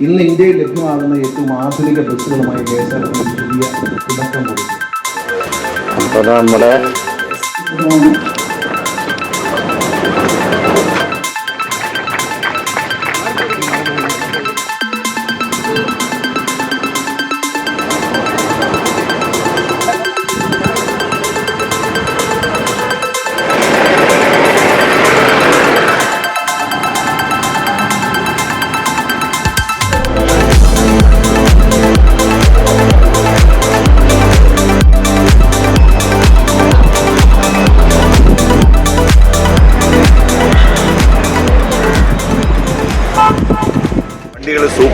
ഇന്ന് ഇന്ത്യയിൽ ലഭ്യമാകുന്ന ഏറ്റവും ആധുനിക ബസ്സുകളുമായി കെ എസ് ആർ ടി പുതിയ തുടക്കം കൊടുക്കും നമ്മുടെ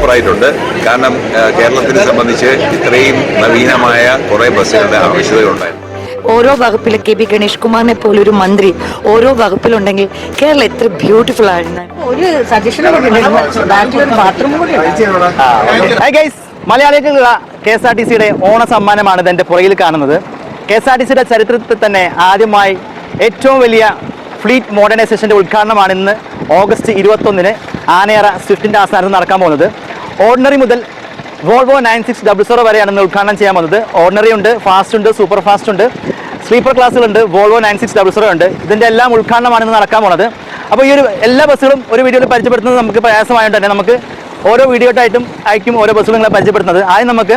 സൂപ്പർ കാരണം കേരളത്തിനെ സംബന്ധിച്ച് ഇത്രയും നവീനമായ കുറെ ബസ്സുകളുടെ ആവശ്യതയുണ്ടായിരുന്നു ഓരോ വകുപ്പിലെ കെ ബി ഗണേഷ് കുമാറിനെ പോലെ ഒരു മന്ത്രി ഓരോ വകുപ്പിലുണ്ടെങ്കിൽ കേരളം എത്ര ബ്യൂട്ടിഫുൾ ആയിരുന്നു. ഒരു സജഷൻ മലയാളികൾക്കുള്ള കെ എസ് ആർ ടി സിയുടെ ഓണ സമ്മാനമാണ് ഇതിന്റെ പുറകിൽ കാണുന്നത്. കെ എസ് ആർ ടി സിയുടെ ചരിത്രത്തിൽ തന്നെ ആദ്യമായി ഏറ്റവും വലിയ ഫ്ലീറ്റ് മോഡേണൈസേഷന്റെ ഉദ്ഘാടനമാണ് ഇന്ന് ഓഗസ്റ്റ് ഇരുപത്തൊന്നിന് ആനയറ സ്വിഫ്റ്റിന്റെ ആസ്ഥാനത്ത് നടക്കാൻ പോകുന്നത്. ഓർഡിനറി മുതൽ Volvo nine six double zero വരെയാണ് ഇന്ന് ഉദ്ഘാടനം ചെയ്യാൻ വന്നത്. ഓർഡിനറി ഉണ്ട് ഫാസ്റ്റ് ഉണ്ട് സൂപ്പർ ഫാസ്റ്റ് ഉണ്ട്. Sleeper ക്ലാസ്സുകളുണ്ട് Volvo nine six double zero ഉണ്ട്. ഇതിന്റെ എല്ലാം ഉദ്ഘാടനമാണ് ഇന്ന് നടക്കാൻ പോകുന്നത് അപ്പോൾ ഈ ഒരു എല്ലാ ബസ്സുകളും ഒരു വീഡിയോയിൽ പരിചയപ്പെടുത്തുന്നത് നമുക്ക് പ്രയാസമായതുകൊണ്ട് തന്നെ നമുക്ക് ഓരോ വീഡിയോ ആയിട്ടും ആയിരിക്കും ഓരോ ബസ്സുകളും പരിചയപ്പെടുത്തുന്നത്. ആദ്യം നമുക്ക്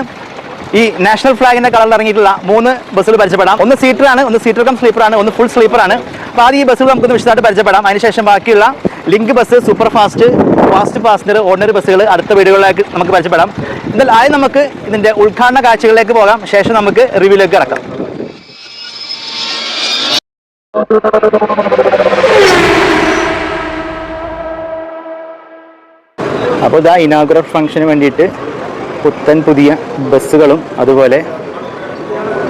ഈ നാഷണൽ ഫ്ലാഗിന്റെ കളറിൽ ഇറങ്ങിയിട്ടുള്ള മൂന്ന് ബസ്സുകൾ പരിചയപ്പെടാം. ഒന്ന് സീറ്ററാണ് ഒന്ന് സീറ്റർ കം സ്ലീപ്പറാണ് ഒന്ന് ഫുൾ സ്ലീപ്പറാണ് അപ്പോൾ ആദ്യം ഈ ബസ്സുകൾ നമുക്ക് വിശദമായിട്ട് പരിചയപ്പെടാം. അതിനുശേഷം ബാക്കിയുള്ള link bus super fast fast passenger ordinary ബസ്സുകൾ അടുത്ത വീടുകളിലേക്ക് നമുക്ക് പരിചയപ്പെടാം. എന്നാൽ ആദ്യം നമുക്ക് ഇതിന്റെ ഉദ്ഘാടന കാഴ്ചകളിലേക്ക് പോകാം. ശേഷം നമുക്ക് റിവ്യൂലേക്ക് കിടക്കാം. അപ്പോൾ ഇതാ ഇനാഗുറൽ ഫംഗ്ഷന് വേണ്ടിയിട്ട് പുത്തൻ പുതിയ ബസ്സുകളും അതുപോലെ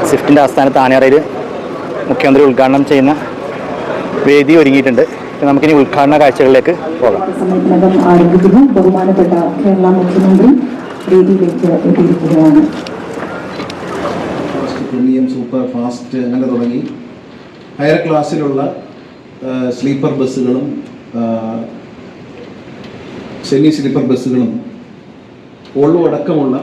സ്വിഫ്റ്റിന്റെ ആസ്ഥാനത്ത് ആനയറയിൽ മുഖ്യമന്ത്രി ഉദ്ഘാടനം ചെയ്യുന്ന വേദി ഒരുങ്ങിയിട്ടുണ്ട്. നമുക്കിനി ഉദ്ഘാടന കാഴ്ചകളിലേക്ക് പോകാം. ആരംഭിക്കുന്നു. ബഹുമാനപ്പെട്ട കേരള മുഖ്യമന്ത്രി വേദിയിലേക്ക് എത്തിയിരിക്കുകയാണ്. പ്രീമിയം സൂപ്പർ ഫാസ്റ്റ് അങ്ങനെ തുടങ്ങി. ഹയർ ക്ലാസ്സിലുള്ള സ്ലീപ്പർ ബസ്സുകളും സെമി സ്ലീപ്പർ ബസ്സുകളും ഓൾവോ അടക്കമുള്ള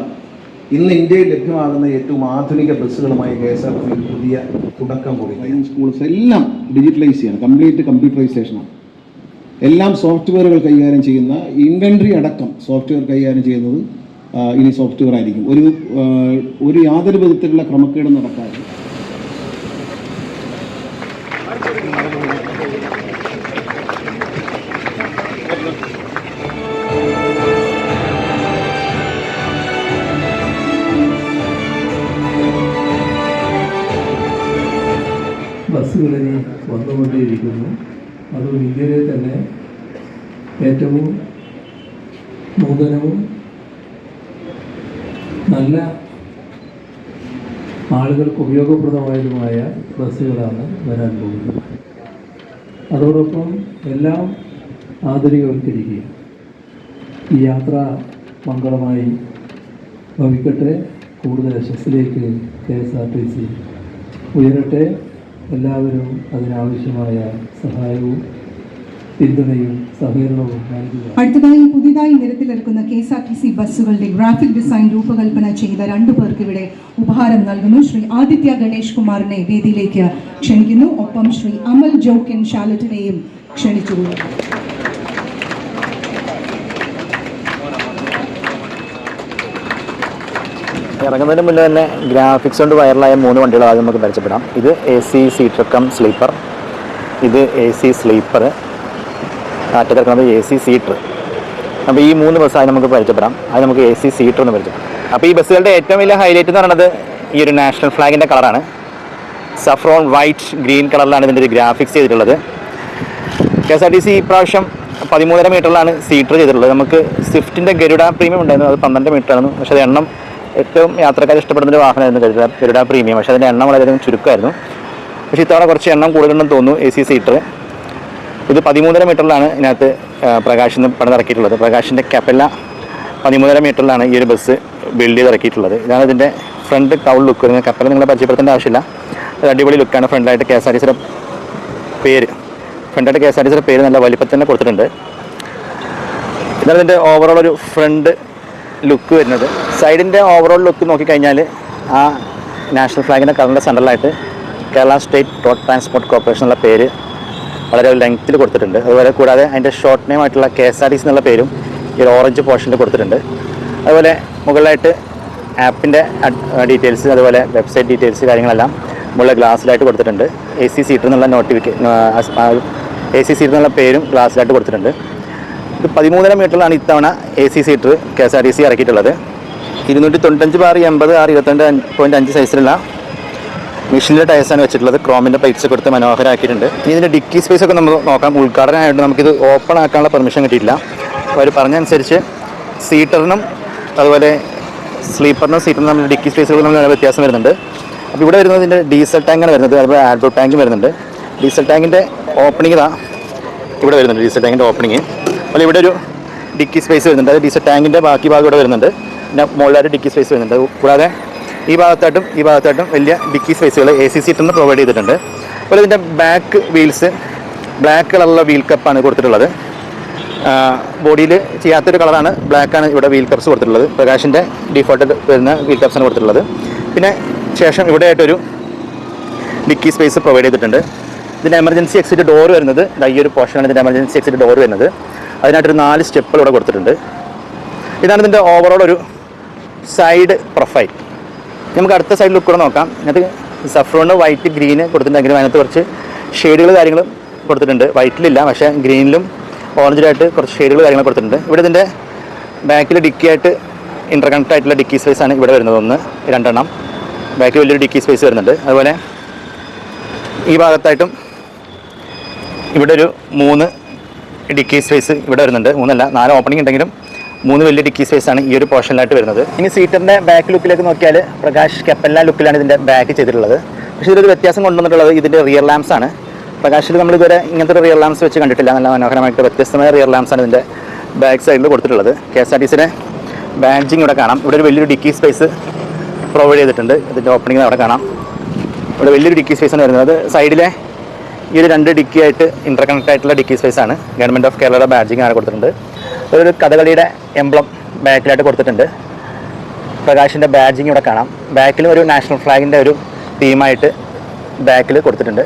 ഇന്ന് ഇന്ത്യയിൽ ലഭ്യമാകുന്ന ഏറ്റവും ആധുനിക ബസ്സുകളുമായി കെ എസ് ആർ ടി പുതിയ തുടക്കം കുറിക്കും സ്കൂൾസ് എല്ലാം ഡിജിറ്റലൈസ് ചെയ്യണം. കംപ്ലീറ്റ് കമ്പ്യൂട്ടറൈസേഷനാണ് എല്ലാം സോഫ്റ്റ്വെയറുകൾ കൈകാര്യം ചെയ്യുന്ന ഇൻവെൻട്രി അടക്കം സോഫ്റ്റ്വെയർ കൈകാര്യം ചെയ്യുന്നത് ഇനി സോഫ്റ്റ്വെയർ ആയിരിക്കും. ഒരു ഒരു യാതൊരു വിധത്തിലുള്ള ക്രമക്കേടും നടക്കാതെ ബസ്സുകളിൽ വന്നുകൊണ്ടേയിരിക്കുന്നു. അതും ഇന്ത്യയിലെ തന്നെ ഏറ്റവും നൂതനവും നല്ല ആളുകൾക്ക് ഉപയോഗപ്രദമായതുമായ ബസ്സുകളാണ് വരാൻ പോകുന്നത്. അതോടൊപ്പം എല്ലാം ആധുനികവൽക്കരിക്കുക. ഈ യാത്ര മംഗളമായി ഭവിക്കട്ടെ. കൂടുതൽ യശസ്സിലേക്ക് K S R T C ഉയരട്ടെ. എല്ലാവരും അതിനാവശ്യമായ സഹായവും പിന്തുണയും സഹകരണവും അടുത്തതായി പുതിയതായി നിരത്തിലിറക്കുന്ന K S R T C ബസ്സുകളുടെ ഗ്രാഫിക് ഡിസൈൻ രൂപകൽപ്പന ചെയ്ത രണ്ടു പേർക്ക് ഇവിടെ ഉപഹാരം നൽകുന്നു. ശ്രീ ആദിത്യ ഗണേഷ് കുമാറിനെ വേദിയിലേക്ക് ക്ഷണിക്കുന്നു. ഒപ്പം ശ്രീ അമൽ ജോക്കിൻ ഷാലറ്റിനെയും ക്ഷണിച്ചുകൊള്ളുന്നു ഇറങ്ങുന്നതിന് മുന്നേ തന്നെ ഗ്രാഫിക്സ് കൊണ്ട് വൈറലായ മൂന്ന് വണ്ടികൾ നമുക്ക് പരിചയപ്പെടാം. ഇത് A C seater cum sleeper ഇത് എ സി സ്ലീപ്പർ കാറ്റത്തിറക്കുന്നത് എ സി സീറ്റർ അപ്പോൾ ഈ മൂന്ന് ബസ് ആദ്യം നമുക്ക് പരിചയപ്പെടാം. അത് നമുക്ക് എ സി സീറ്റർ എന്ന് പരിചയപ്പെടാം. അപ്പോൾ ഈ ബസ്സുകളുടെ ഏറ്റവും വലിയ ഹൈലൈറ്റ് എന്ന് പറയുന്നത് ഈ ഒരു നാഷണൽ ഫ്ലാഗിന്റെ കളറാണ് സഫ്രോൺ വൈറ്റ് ഗ്രീൻ കളറിലാണ് ഇതിന്റെ ഒരു ഗ്രാഫിക്സ് ചെയ്തിട്ടുള്ളത്. K S R T C ഇപ്രാവശ്യം പതിമൂന്നര മീറ്ററിലാണ് സീറ്റർ ചെയ്തിട്ടുള്ളത്. നമുക്ക് സ്വിഫ്റ്റിന്റെ ഗരുഡ പ്രീമിയം ഉണ്ടായിരുന്നു. അത് പന്ത്രണ്ട് മീറ്ററാണ് പക്ഷേ അത് എണ്ണം ഏറ്റവും യാത്രക്കാർ ഇഷ്ടപ്പെടുന്ന ഒരു വാഹനമായിരുന്നു ഗരുഡ ഗരുഡ പ്രീമിയം. പക്ഷേ അതിന്റെ എണ്ണം വളരെയധികം ചുരുക്കമായിരുന്നു. പക്ഷേ ഇത്തവണ കുറച്ച് എണ്ണം കൂടുതലുണ്ടെന്ന് തോന്നുന്നു എ സി സീറ്റർ ഇത് പതിമൂന്നര മീറ്ററിലാണ് ഇതിനകത്ത് ആ, പ്രകാശ് നിന്ന് പണിതിറക്കിയിട്ടുള്ളത് പ്രകാശിന്റെ കപ്പല പതിമൂന്നര മീറ്ററിലാണ് ഈ ഒരു ബസ് ബിൽഡ് ചെയ്ത് ഇറക്കിയിട്ടുള്ളത്. ഇതാണ് ഇതിന്റെ ഫ്രണ്ട് കൗൾ ലുക്ക് നിങ്ങൾ കപ്പല നിങ്ങളെ പരിചയപ്പെടുത്തേണ്ട ആവശ്യമില്ല. അത് അടിപൊളി ലുക്കാണ് ഫ്രണ്ടായിട്ട് കെ എസ് ആർ ടി സിയുടെ പേര്. ഫ്രണ്ടായിട്ട് കെ എസ് ആർ ടി സിയുടെ പേര് നല്ല വലിപ്പത്തിൽ തന്നെ കൊടുത്തിട്ടുണ്ട്. എന്നാലും ഇതിന്റെ ഓവറോൾ ഒരു ഫ്രണ്ട് ലുക്ക് വരുന്നത്. സൈഡിന്റെ ഓവറോൾ ലുക്ക് നോക്കിക്കഴിഞ്ഞാൽ ആ നാഷണൽ ഫ്ലാഗിന്റെ കളറിന്റെ സെൻട്രലായിട്ട് Kerala state road transport corporation എന്നുള്ള പേര് വളരെ ലെങ്ത്തിൽ കൊടുത്തിട്ടുണ്ട്. അതുപോലെ കൂടാതെ അതിന്റെ ഷോർട്ട് നെയിം ആയിട്ടുള്ള K S R T C എന്നുള്ള പേരും ഈ ഓറഞ്ച് പോർഷനിൽ കൊടുത്തിട്ടുണ്ട്. അതുപോലെ മുകളിലായിട്ട് ആപ്പിന്റെ ഡീറ്റെയിൽസ് അതുപോലെ വെബ്സൈറ്റ് ഡീറ്റെയിൽസ് കാര്യങ്ങളെല്ലാം മുകളിലെ ഗ്ലാസ്സിലായിട്ട് കൊടുത്തിട്ടുണ്ട്. എ സി സീറ്റർ എന്നുള്ള നോട്ടിഫിക്കേഷൻ എ സി സീറ്റർ എന്നുള്ള പേരും ഗ്ലാസ്സിലായിട്ട് കൊടുത്തിട്ടുണ്ട്. ഇത് പതിമൂന്നര മീറ്ററിലാണ് ഇത്തവണ A C seater K S R T C ഇറക്കിയിട്ടുള്ളത്. ഇരുന്നൂറ്റി തൊണ്ണൂറ്റഞ്ച് ബാർ എൺപത് ആറ് ഇരുപത്തിരണ്ട് പോയിന്റ് അഞ്ച് സൈസിലുള്ള മെഷീനിലെ ടയർസാണ് വെച്ചിട്ടുള്ളത്. ക്രോമിന്റെ പ്ലേറ്റ്സ് കൊടുത്ത് മനോഹരമാക്കിയിട്ടുണ്ട് ഇനി ഇതിന്റെ ഡിക്കി സ്പേസ് ഒക്കെ നമുക്ക് നോക്കാം. ഉദ്ഘാടനമായിട്ട് നമുക്കിത് ഓപ്പൺ ആക്കാനുള്ള പെർമിഷൻ കിട്ടിയിട്ടില്ല. അവർ പറഞ്ഞനുസരിച്ച് സീറ്ററിനും അതുപോലെ സ്ലീപ്പറിനും സീറ്ററിനും നമ്മൾ ഡിക്കി സ്പേസുകൾ നമ്മൾ വ്യത്യാസം വരുന്നുണ്ട്. അപ്പോൾ ഇവിടെ വരുന്നത് ഇതിന്റെ ഡീസൽ ടാങ്കാണ് വരുന്നത്. അതുപോലെ ആഡ്രോ ടാങ്കും വരുന്നുണ്ട്. ഡീസൽ ടാങ്കിന്റെ ഓപ്പണിംഗ് ഇതാ. ഇവിടെ വരുന്നുണ്ട് ഡീസൽ ടാങ്കിന്റെ ഓപ്പണിങ് അതുപോലെ ഇവിടെ ഒരു ഡിക്കി സ്പേസ് വരുന്നുണ്ട്. അത് ഡീസൽ ടാങ്കിന്റെ ബാക്കി ഭാഗം ഇവിടെ വരുന്നുണ്ട്. പിന്നെ മുകളിലായിട്ട് ഡിക്കി സ്പേസ് വരുന്നുണ്ട്. കൂടാതെ ഈ ഭാഗത്തായിട്ടും ഈ ഭാഗത്തായിട്ടും വലിയ ഡിക്കി സ്പേസുകൾ എ സി സീറ്റിൽ നിന്ന് പ്രൊവൈഡ് ചെയ്തിട്ടുണ്ട്. അതുപോലെ ഇതിന്റെ ബാക്ക് വീൽസ് ബ്ലാക്ക് കളറുള്ള വീൽ കപ്പാണ് കൊടുത്തിട്ടുള്ളത്. ബോഡിയിൽ ചെയ്യാത്തൊരു കളറാണ് ബ്ലാക്കാണ് ഇവിടെ വീൽ കപ്സ് കൊടുത്തിട്ടുള്ളത്. പ്രകാശിന്റെ ഡിഫോൾട്ട് വരുന്ന വീൽ കപ്സാണ് കൊടുത്തിട്ടുള്ളത്. പിന്നെ ശേഷം ഇവിടെ ആയിട്ടൊരു ഡിക്കി സ്പേസ് പ്രൊവൈഡ് ചെയ്തിട്ടുണ്ട്. ഇതിന്റെ എമർജൻസി എക്സിറ്റ് ഡോർ വരുന്നത് ഈ ഒരു പോർഷനാണ് ഇതിന്റെ എമർജൻസി എക്സിറ്റ് ഡോർ വരുന്നത്. അതിനായിട്ടൊരു നാല് സ്റ്റെപ്പുകൾ ഇവിടെ കൊടുത്തിട്ടുണ്ട്. ഇതാണ് ഇതിന്റെ ഓവറോൾ ഒരു സൈഡ് പ്രൊഫൈൽ നമുക്ക് അടുത്ത സൈഡ് ലുക്ക് കൂടെ നോക്കാം. ഇതിനകത്ത് സഫ്രോണ് വൈറ്റ് ഗ്രീന് കൊടുത്തിട്ടുണ്ടെങ്കിലും അതിനകത്ത് കുറച്ച് ഷെയ്ഡുകൾ കാര്യങ്ങളും കൊടുത്തിട്ടുണ്ട്. വൈറ്റിലില്ല പക്ഷേ ഗ്രീനിലും ഓറഞ്ചിലായിട്ട് കുറച്ച് ഷെയ്ഡുകൾ കാര്യങ്ങൾ കൊടുത്തിട്ടുണ്ട്. ഇവിടെ ഇതിന്റെ ബാക്കിൽ ഡിക്കി ആയിട്ട് ഇന്റർകണക്ട് ആയിട്ടുള്ള ഡിക്കി സ്പേസ് ആണ് ഇവിടെ വരുന്നത്. ഒന്ന് രണ്ടെണ്ണം. ബാക്കിൽ വലിയൊരു ഡിക്കി സ്പേസ് വരുന്നുണ്ട്. അതുപോലെ ഈ ഭാഗത്തായിട്ടും ഇവിടെ ഒരു മൂന്ന് ഡിക്കി സ്പേസ് ഇവിടെ വരുന്നുണ്ട്. മൂന്നല്ല നാല് ഓപ്പണിംഗ് ഉണ്ടെങ്കിലും മൂന്ന് വലിയ ഡിക്കി സ്പേസ് ആണ് ഈ ഒരു പോർഷനിലായിട്ട് വരുന്നത്. ഇനി സീറ്ററിന്റെ ബാക്ക് ലുക്കിലേക്ക് നോക്കിയാൽ പ്രകാശ് കെപ്പല്ല ലുക്കിലാണ് ഇതിന്റെ ബാക്ക് ചെയ്തിട്ടുള്ളത്. പക്ഷേ ഇതിലൊരു വ്യത്യാസം കൊണ്ടുവന്നിട്ടുള്ളത് ഇതിന്റെ റിയർ ലാംപ്സ് ആണ്. പ്രകാശിൽ നമ്മൾ ഇതുവരെ ഇങ്ങനത്തെ ഒരു റിയർ ലാംപ്സ് വെച്ച് കണ്ടിട്ടില്ല. നല്ല മനോഹരമായിട്ട് വ്യത്യസ്തമായ റിയർ ലാംപ്സ് ആണ് ഇതിന്റെ ബാക്ക് സൈഡിൽ കൊടുത്തിട്ടുള്ളത്. കെ എസ് ആർ ടി സിയുടെ ബാഡ്ജിങ് ഇവിടെ കാണാം. ഇവിടെ ഒരു വലിയൊരു ഡിക്കി സ്പേസ് പ്രൊവൈഡ് ചെയ്തിട്ടുണ്ട്. ഇതിന്റെ ഓപ്പണിംഗ് അവിടെ കാണാം. ഇവിടെ വലിയൊരു ഡിക്കി സ്പേസ് ആണ് വരുന്നത്. സൈഡിലെ ഈ ഒരു രണ്ട് ഡിക്കി ആയിട്ട് ഇന്റർകണക്ട് ആയിട്ടുള്ള ഡിക്കി സ്പേസ് ആണ്. ഗവൺമെന്റ് ഓഫ് കേരളയുടെ ബാഡ്ജിങ് ആണ് കൊടുത്തിട്ടുണ്ട്. ഒരു കഥകളിയുടെ എംബ്ലം ബാക്കിലായിട്ട് കൊടുത്തിട്ടുണ്ട്. പ്രകാശിന്റെ ബാഡ്ജിങ് ഇവിടെ കാണാം. ബാക്കിലും ഒരു നാഷണൽ ഫ്ലാഗിന്റെ ഒരു തീമായിട്ട് ബാക്കിൽ കൊടുത്തിട്ടുണ്ട്.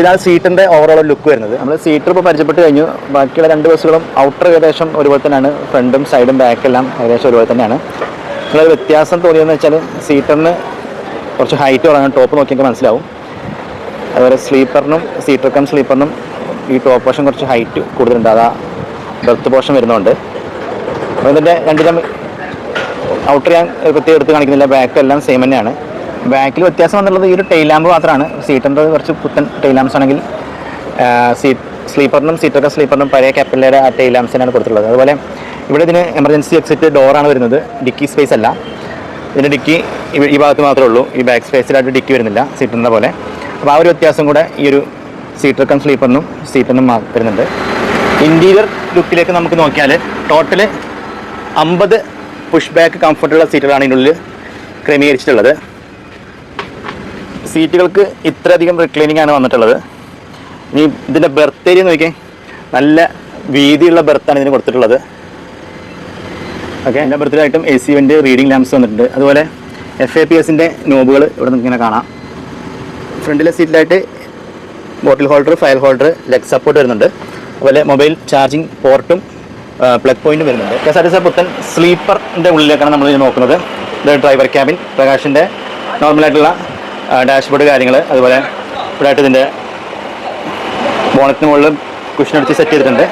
ഇതാണ് സീറ്റിന്റെ ഓവറോൾ ലുക്ക് വരുന്നത്. നമ്മൾ സീറ്റർ ഇപ്പോൾ പരിചയപ്പെട്ട് കഴിഞ്ഞു. ബാക്കിയുള്ള രണ്ട് ബസ്സുകളും ഔട്ടർ ഏകദേശം ഒരുപോലെ തന്നെയാണ്. ഫ്രണ്ടും സൈഡും ബാക്കെല്ലാം ഏകദേശം ഒരുപോലെ തന്നെയാണ്. നമ്മളൊരു വ്യത്യാസം തോന്നിയതെന്ന് വെച്ചാൽ സീറ്ററിന് കുറച്ച് ഹൈറ്റ് കുറവാണ് ടോപ്പ് നോക്കിയെങ്കിൽ മനസ്സിലാവും. അതുപോലെ സ്ലീപ്പറിനും സീറ്റർ കം സ്ലീപ്പറിനും ഈ ടോപ്പ് പോർഷൻ കുറച്ച് ഹൈറ്റ് കൂടുതലുണ്ട്. അതാ ബെർത്ത് പോർഷൻ വരുന്നുണ്ട്. അപ്പോൾ ഇതിന്റെ രണ്ടിലും ഔട്ടർ ഞാൻ പ്രത്യേകം എടുത്ത് കാണിക്കുന്നില്ല. ബാക്ക് എല്ലാം സെയിം തന്നെയാണ്. ബാക്കിൽ വ്യത്യാസം വന്നുള്ളത് ഈ ഒരു ടൈലാമ്പ് മാത്രമാണ് സീറ്ററിന്റെ കുറച്ച് പുത്തൻ ടൈലാംസ് ആണെങ്കിൽ സീറ്റ് സ്ലീപ്പറിനും സീറ്റർ സ്ലീപ്പറിനും പഴയ കപ്പലിന്റെ ആ തന്നെയാണ് കൊടുത്തിട്ടുള്ളത്. അതുപോലെ ഇവിടെ ഇതിന് എമർജൻസി എക്സിറ്റ് ഡോറാണ് വരുന്നത്. ഡിക്കി സ്പേസ് അല്ല. ഇതിന്റെ ഡിക്കി ഈ ഭാഗത്ത് മാത്രമേ ഉള്ളൂ. ഈ ബാക്ക് സ്പേസിലായിട്ട് ഡിക്കി വരുന്നില്ല. സീറ്റിന്റെ പോലെ. അപ്പോൾ ആ ഒരു വ്യത്യാസം കൂടെ ഈ ഒരു സീറ്റർ കം സ്ലീപ്പറിനും സീറ്റിനും വരുന്നുണ്ട്. ഇന്റീരിയർ ലുക്കിലേക്ക് നമുക്ക് നോക്കിയാൽ ടോട്ടൽ അമ്പത് പുഷ് ബാക്ക് കംഫർട്ടുള്ള സീറ്റുകളാണ് ഇതിനുള്ളിൽ ക്രമീകരിച്ചിട്ടുള്ളത്. സീറ്റുകൾക്ക് ഇത്രയധികം റിക്ലൈനിങ് ആണ് വന്നിട്ടുള്ളത്. ഇനി ഇതിന്റെ ബെർത്ത് ഏരിയ നോക്കിയേ. നല്ല വീതിയുള്ള ബെർത്താണ് ഇതിന് കൊടുത്തിട്ടുള്ളത്. ഓക്കെ എല്ലാ ബെർത്തിലായിട്ടും A C vent reading lamps വന്നിട്ടുണ്ട്. അതുപോലെ എഫ് എ പി എസിന്റെ നോബുകൾ ഇവിടെ നിന്ന് ഇങ്ങനെ കാണാം. ഫ്രണ്ടിലെ സീറ്റിലായിട്ട് bottle holder file holder leg support വരുന്നുണ്ട്. അതുപോലെ മൊബൈൽ ചാർജിങ് പോർട്ടും പ്ലഗ് പോയിന്റും വരുന്നുണ്ട്. K S R T C പുത്തൻ സ്ലീപ്പറിന്റെ ഉള്ളിലേക്കാണ് നമ്മൾ നോക്കുന്നത്. ഇത് ഡ്രൈവർ ക്യാബിൻ പ്രകാശിന്റെ നോർമലായിട്ടുള്ള ഡാഷ്ബോർഡ് കാര്യങ്ങൾ അതുപോലെ ഇവിടെ ആയിട്ട് ഇതിന്റെ ബോണറ്റിന് മുകളിൽ കുഷൻ സെറ്റ് ചെയ്തിട്ടുണ്ട്.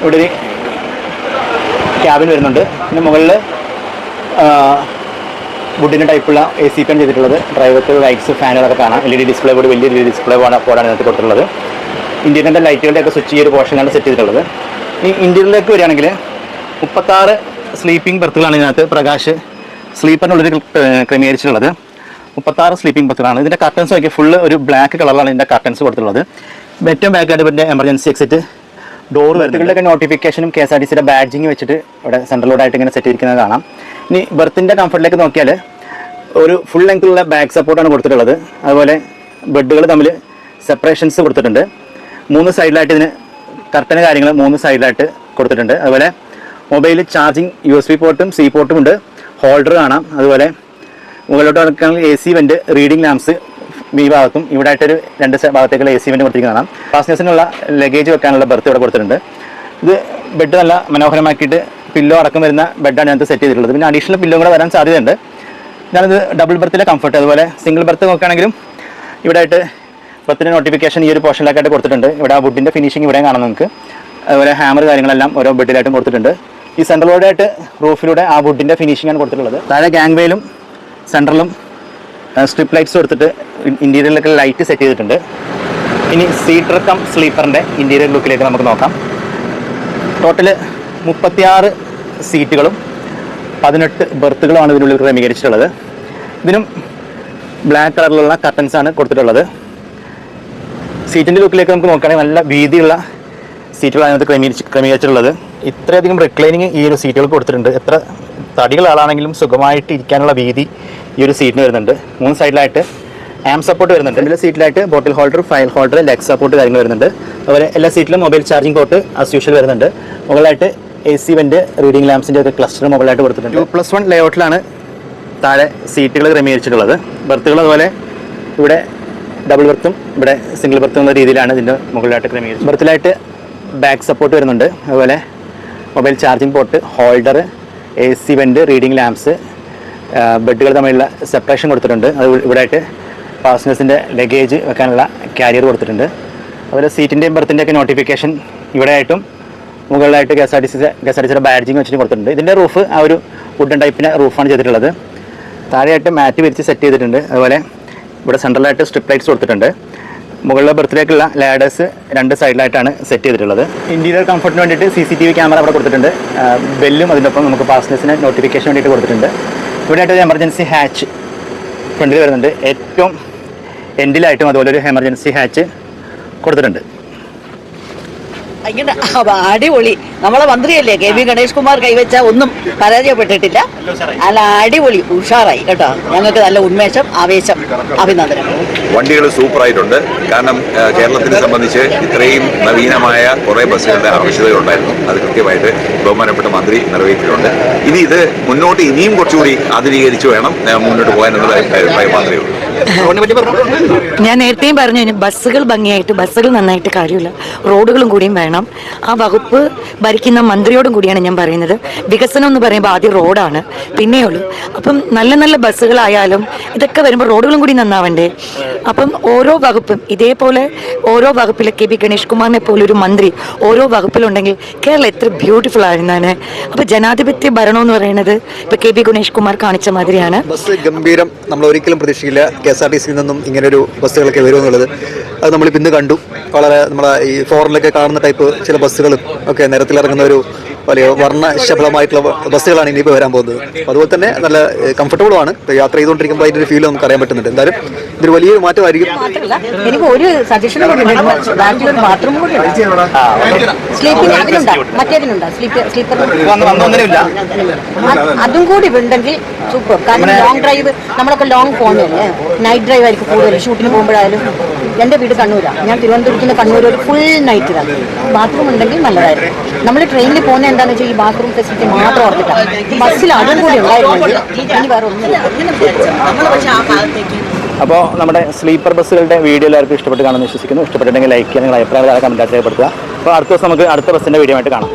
ഇവിടെ ഒരു ക്യാബിൻ വരുന്നുണ്ട്. പിന്നെ മുകളിൽ വുഡിന്റെ ടൈപ്പുള്ള എ സി പെൻ ചെയ്തിട്ടുള്ളത്. ഡ്രൈവർക്ക് ലൈറ്റ്സ് ഫാനുകളൊക്കെ കാണാം. എൽ ഇ ഡി ഡിസ്പ്ലേ കൂടി വലിയ ഡിസ്പ്ലേ ആണ് ബോർഡാണ് ഇതിനകത്ത് കൊടുത്തിട്ടുള്ളത്. ഇന്റീരിയറിന്റെ ലൈറ്റുകളുടെ ഒക്കെ സ്വിച്ച് ഈ ഒരു പോർഷനാണ് സെറ്റ് ചെയ്തിട്ടുള്ളത്. ഈ ഇന്റീരിയറിലേക്ക് വരികയാണെങ്കിൽ മുപ്പത്താറ് സ്ലീപ്പിംഗ് ബെർത്തുകളാണ് ഇതിനകത്ത് പ്രകാശ് സ്ലീപ്പറിനുള്ളിൽ ക്രമീകരിച്ചിട്ടുള്ളത്. മുപ്പത്താറ് സ്ലീപ്പിംഗ് ബെർത്തുകളാണ് ഇതിന്റെ കർട്ടൻസ് നോക്കി ഫുള്ള് ഒരു ബ്ലാക്ക് കളറിലാണ് ഇതിന്റെ കർട്ടൻസ് കൊടുത്തിട്ടുള്ളത്. ഏറ്റവും ബാക്കായിട്ട് ഇതിന്റെ എമർജൻസി എക്സിറ്റ് ഡോർ വരുത്തുകളുടെയൊക്കെ നോട്ടിഫിക്കേഷനും കെ എസ് ആർ ടി സിയുടെ ബാഡ്ജിങ് വെച്ചിട്ട് ഇവിടെ സെൻട്രലോടായിട്ട് ഇങ്ങനെ സെറ്റ് ചെയ്തിരിക്കുന്നത് കാണാം. ഇനി ബെർത്തിന്റെ കംഫർട്ടിലേക്ക് നോക്കിയാൽ ഒരു ഫുൾ ലെങ്ത്തിലുള്ള ബാക്ക് സപ്പോർട്ടാണ് കൊടുത്തിട്ടുള്ളത്. അതുപോലെ ബെഡുകൾ തമ്മിൽ സെപ്പറേഷൻസ് കൊടുത്തിട്ടുണ്ട്. മൂന്ന് സൈഡിലായിട്ട് ഇതിന് കർട്ടന് കാര്യങ്ങൾ മൂന്ന് സൈഡിലായിട്ട് കൊടുത്തിട്ടുണ്ട്. അതുപോലെ mobile charging U S B പോർട്ടും C പോർട്ടും ഉണ്ട്. ഹോൾഡർ കാണാം. അതുപോലെ മുകളിലോട്ട് നടക്കുകയാണെങ്കിൽ A C vent reading lamps ഈ ഭാഗത്തും ഇവിടെ ആയിട്ടൊരു രണ്ട് ഭാഗത്തേക്കുള്ള എ സി വെന്റ് കൊടുത്തിരിക്കുന്ന കാണാം. പാസഞ്ചേഴ്സിനുള്ള ലഗേജ് വെക്കാനുള്ള ബർത്ത് ഇവിടെ കൊടുത്തിട്ടുണ്ട്. ഇത് ബെഡ് നല്ല മനോഹരമാക്കിയിട്ട് പില്ലോ അടക്കം വരുന്ന ബെഡാണ് ഞാനത് സെറ്റ് ചെയ്തിട്ടുള്ളത്. പിന്നെ അഡീഷണൽ പില്ലോ കൂടെ വരാൻ സാധ്യതയുണ്ട്. ഞാനത് ഡബിൾ ബർത്തിലെ കംഫർട്ട് അതുപോലെ സിംഗിൾ ബർത്ത് നോക്കുകയാണെങ്കിലും ഇവിടെ ആയിട്ട് ബർത്തിന്റെ നോട്ടിഫിക്കേഷൻ ഈ ഒരു പോർഷനിലേക്കായിട്ട് കൊടുത്തിട്ടുണ്ട്. ഇവിടെ ആ വുഡിന്റെ ഫിനിഷിംഗ് ഇവിടെ കാണാം നമുക്ക്. അതുപോലെ ഹാമർ കാര്യങ്ങളെല്ലാം ഓരോ ബെഡിലായിട്ടും കൊടുത്തിട്ടുണ്ട്. ഈ സെൻട്രലോടെ ആയിട്ട് റൂഫിലൂടെ ആ വുഡിന്റെ ഫിനിഷിംഗ് ആണ് കൊടുത്തിട്ടുള്ളത്. താഴെ ഗാങ് വേയിലും സെൻട്രലും സ്ട്രിപ്പ് ലൈറ്റ്സ് കൊടുത്തിട്ട് ഇന്റീരിയറിലൊക്കെ ലൈറ്റ് സെറ്റ് ചെയ്തിട്ടുണ്ട്. ഇനി സീറ്റർ കം സ്ലീപ്പറിന്റെ ഇന്റീരിയർ ലുക്കിലേക്ക് നമുക്ക് നോക്കാം. ടോട്ടൽ മുപ്പത്തിയാറ് സീറ്റുകളും പതിനെട്ട് ബർത്തുകളുമാണ് ഇതിനുള്ളിൽ ക്രമീകരിച്ചിട്ടുള്ളത്. ഇതിനും ബ്ലാക്ക് കളറിലുള്ള കർട്ടൻസ് ആണ് കൊടുത്തിട്ടുള്ളത്. സീറ്റിന്റെ ലുക്കിലേക്ക് നമുക്ക് നോക്കുകയാണെങ്കിൽ നല്ല വീതിയുള്ള സീറ്റുകളാണ് അതിനകത്ത് ക്രമീകരിച്ച് ക്രമീകരിച്ചിട്ടുള്ളത്. ഇത്രയധികം റിക്ലൈനിങ് ഈ ഒരു സീറ്റുകൾ കൊടുത്തിട്ടുണ്ട്. എത്ര തടികൾ ആളാണെങ്കിലും സുഖമായിട്ട് ഇരിക്കാനുള്ള വീതി ഈ ഒരു സീറ്റിന് വരുന്നുണ്ട്. മൂന്ന് സൈഡിലായിട്ട് ആം സപ്പോർട്ട് വരുന്നുണ്ട്. എല്ലാ സീറ്റിലായിട്ട് bottle holder file holder leg support കാര്യങ്ങൾ വരുന്നുണ്ട്. അതുപോലെ എല്ലാ സീറ്റിലും മൊബൈൽ ചാർജിംഗ് പോർട്ട് അസ്യൂഷൽ വരുന്നുണ്ട്. മുകളിലായിട്ട് എ സി വെന്റ് റീഡിംഗ് ലാംസിന്റെ ഒക്കെ ക്ലസ്റ്റർ മുകളിലായിട്ട് കൊടുത്തിട്ടുണ്ട്. ടു പ്ലസ് വൺ ലേഔട്ടിലാണ് താഴെ സീറ്റുകൾ ക്രമീകരിച്ചിട്ടുള്ളത്. ബർത്തുകൾ അതുപോലെ ഇവിടെ ഡബിൾ ബർത്തും ഇവിടെ സിംഗിൾ ബർത്തും എന്ന രീതിയിലാണ് ഇതിന്റെ മുകളിലായിട്ട് ക്രമീകരിച്ചത്. ബർത്തിലായിട്ട് ബാക്ക് സപ്പോർട്ട് വരുന്നുണ്ട്. അതുപോലെ mobile charging port holder A C vent reading lamps ബെഡുകൾ തമ്മിലുള്ള സെപ്പറേഷൻ കൊടുത്തിട്ടുണ്ട്. അത് ഇവിടെ ആയിട്ട് പാസഞ്ചേഴ്സിന്റെ ലഗേജ് വെക്കാനുള്ള കാരിയർ കൊടുത്തിട്ടുണ്ട്. അതുപോലെ സീറ്റിന്റെയും ബർത്തിന്റെയൊക്കെ നോട്ടിഫിക്കേഷൻ ഇവിടെ ആയിട്ടും മുകളിലായിട്ട് K S R T C K S R T സിയുടെ ബാഡ്ജിങ് വെച്ചിട്ട് കൊടുത്തിട്ടുണ്ട്. ഇതിന്റെ റൂഫ് ആ ഒരു വുഡൻ ടൈപ്പിന്റെ റൂഫാണ് ചെയ്തിട്ടുള്ളത്. താഴെയായിട്ട് മാറ്റ് വിരിച്ച് സെറ്റ് ചെയ്തിട്ടുണ്ട്. അതുപോലെ ഇവിടെ സെൻട്രലായിട്ട് സ്ട്രിപ്പ് ലൈറ്റ്സ് കൊടുത്തിട്ടുണ്ട്. മുകളിലെ ബർത്തിലേക്കുള്ള ലാഡേഴ്സ് രണ്ട് സൈഡിലായിട്ടാണ് സെറ്റ് ചെയ്തിട്ടുള്ളത്. ഇന്റീരിയർ കംഫർട്ടിന് വേണ്ടിയിട്ട് C C T V camera അവിടെ കൊടുത്തിട്ടുണ്ട്. ബെല്ലും അതിനൊപ്പം നമുക്ക് പാസഞ്ചേഴ്സിന് നോട്ടിഫിക്കേഷൻ വേണ്ടിയിട്ട് കൊടുത്തിട്ടുണ്ട്. ഇവിടെയായിട്ട് ഒരു എമർജൻസി ഹാച്ച് ഫ്രണ്ടിൽ വരുന്നുണ്ട്. ഏറ്റവും എൻഡിലായിട്ടും അതുപോലെ ഒരു എമർജൻസി ഹാച്ച് കൊടുത്തിട്ടുണ്ട്. ഭയങ്കര അടിപൊളി. നമ്മളെ മന്ത്രിയല്ലേ? കെ വി ഗണേഷ് കുമാർ കൈവച്ച ഒന്നും പരാജയപ്പെട്ടിട്ടില്ല. അല്ല അടിപൊളി. ഉഷാറായി കേട്ടോ. ഞങ്ങൾക്ക് നല്ല ഉന്മേഷം ആവേശം അഭിനന്ദനം വണ്ടികൾ സൂപ്പർ ആയിട്ടുണ്ട് കാരണം കേരളത്തിനെ സംബന്ധിച്ച് ഇത്രയും നവീനമായ കുറെ ബസ്സുകളുടെ ആവശ്യതയുണ്ടായിരുന്നു അത് കൃത്യമായിട്ട് ബഹുമാനപ്പെട്ട മന്ത്രി നിറവേറ്റിയിട്ടുണ്ട്. ഇനി ഇത് മുന്നോട്ട് ഇനിയും കുറച്ചുകൂടി ആധുനീകരിച്ച് വേണം മുന്നോട്ട് പോകാൻ എന്നുള്ള അഭിപ്രായം മാത്രമേ ഉള്ളൂ. ഞാൻ നേരത്തെയും പറഞ്ഞു ബസ്സുകൾ ഭംഗിയായിട്ട് ബസ്സുകൾ നന്നായിട്ട് കാര്യമില്ല. റോഡുകളും കൂടിയും വേണം. ആ വകുപ്പ് ഭരിക്കുന്ന മന്ത്രിയോടും കൂടിയാണ് ഞാൻ പറയുന്നത്. വികസനം എന്ന് പറയുമ്പോൾ ആദ്യം റോഡാണ്. പിന്നെയുള്ളൂ അപ്പം നല്ല നല്ല ബസ്സുകളായാലും ഇതൊക്കെ വരുമ്പോൾ റോഡുകളും കൂടി നന്നാവണ്ടേ? അപ്പം ഓരോ വകുപ്പും ഇതേപോലെ ഓരോ വകുപ്പിലെ കെ പി ഗണേഷ് കുമാറിനെ പോലെ ഒരു മന്ത്രി ഓരോ വകുപ്പിലുണ്ടെങ്കിൽ കേരളം എത്ര ബ്യൂട്ടിഫുൾ ആയിരുന്നാണ് അപ്പോൾ ജനാധിപത്യ ഭരണം എന്ന് പറയുന്നത് ഇപ്പൊ കെ പി ഗണേഷ് കുമാർ കാണിച്ച മാതിരിയാണ്. ബസ് ഗംഭീരം നമ്മൾ ഒരിക്കലും പ്രതീക്ഷിക്കില്ല. കെ എസ് ആർ ടി സിയിൽ നിന്നും ഇങ്ങനൊരു ബസ്സുകളൊക്കെ വരുമെന്നുള്ളത് അത് നമ്മൾ ഇന്ന് കണ്ടു. വളരെ നമ്മളെ ഈ ഫോറിലൊക്കെ കാണുന്ന ടൈപ്പ് ചില ബസ്സുകളും ഒക്കെ നിരത്തിലിറങ്ങുന്ന ഒരു വലിയ വർണ ശബ്ദമായിട്ടുള്ള ബസ്സുകളാണ് ഇനിയിപ്പോൾ വരാൻ പോകുന്നത്. അതുപോലെ തന്നെ നല്ല കംഫർട്ടബിളും ആണ്. യാത്ര ചെയ്തുകൊണ്ടിരിക്കുമ്പോൾ അതിന്റെ ഒരു ഫീൽ നമുക്ക് അറിയാൻ പറ്റുന്നുണ്ട്. എന്തായാലും ഇതൊരു വലിയൊരു മാറ്റമായിരിക്കും. എനിക്ക് ഒരു സജഷൻ കൂടി ബാത്റൂം സ്ലീപ്പിംഗ് അതിനുണ്ടോ മറ്റേതിനുണ്ടോ. സ്ലീപ്പർ സ്ലീപ്പർ അതും കൂടി ഉണ്ടെങ്കിൽ സൂപ്പർ കാരണം ലോങ് ഡ്രൈവ് നമ്മളൊക്കെ ലോങ് പോകുന്നതല്ലേ നൈറ്റ് ഡ്രൈവ് ആയിരിക്കും കൂടുതൽ ഷൂട്ടിന് പോകുമ്പോഴായാലും. എന്റെ വീട് കണ്ണൂരാണ് ഞാൻ തിരുവനന്തപുരത്ത് കണ്ണൂർ ഒരു ഫുൾ നൈറ്റിലാണ് ബാത്റൂം ഉണ്ടെങ്കിൽ നല്ലതായിരുന്നു. നമ്മൾ ട്രെയിനിൽ പോകുന്നത് എന്താണെന്ന് വെച്ചാൽ ഈ ബാത്റൂം ഫെസിലിറ്റി മാത്രം ഓർത്തിട്ടാണ് ബസ്സിൽ അതും കൂടി ഉണ്ടായിരുന്നെങ്കിൽ ഇനി വേറെ ഒന്നും അപ്പോൾ നമ്മുടെ സ്ലീപ്പർ ബസ്സുകളുടെ വീഡിയോ എല്ലാവർക്കും ഇഷ്ടപ്പെട്ട് കാണുമെന്ന് വിശ്വസിക്കുന്നു. ഇഷ്ടപ്പെട്ടിട്ടുണ്ടെങ്കിൽ ലൈക്ക് ചെയ്യുക നിങ്ങളുടെ അഭിപ്രായം കമന്റ് രേഖപ്പെടുത്തുക. അപ്പോൾ അടുത്ത ദിവസം നമുക്ക് അടുത്ത ബസ്സിന്റെ വീഡിയോ ആയിട്ട് കാണാം.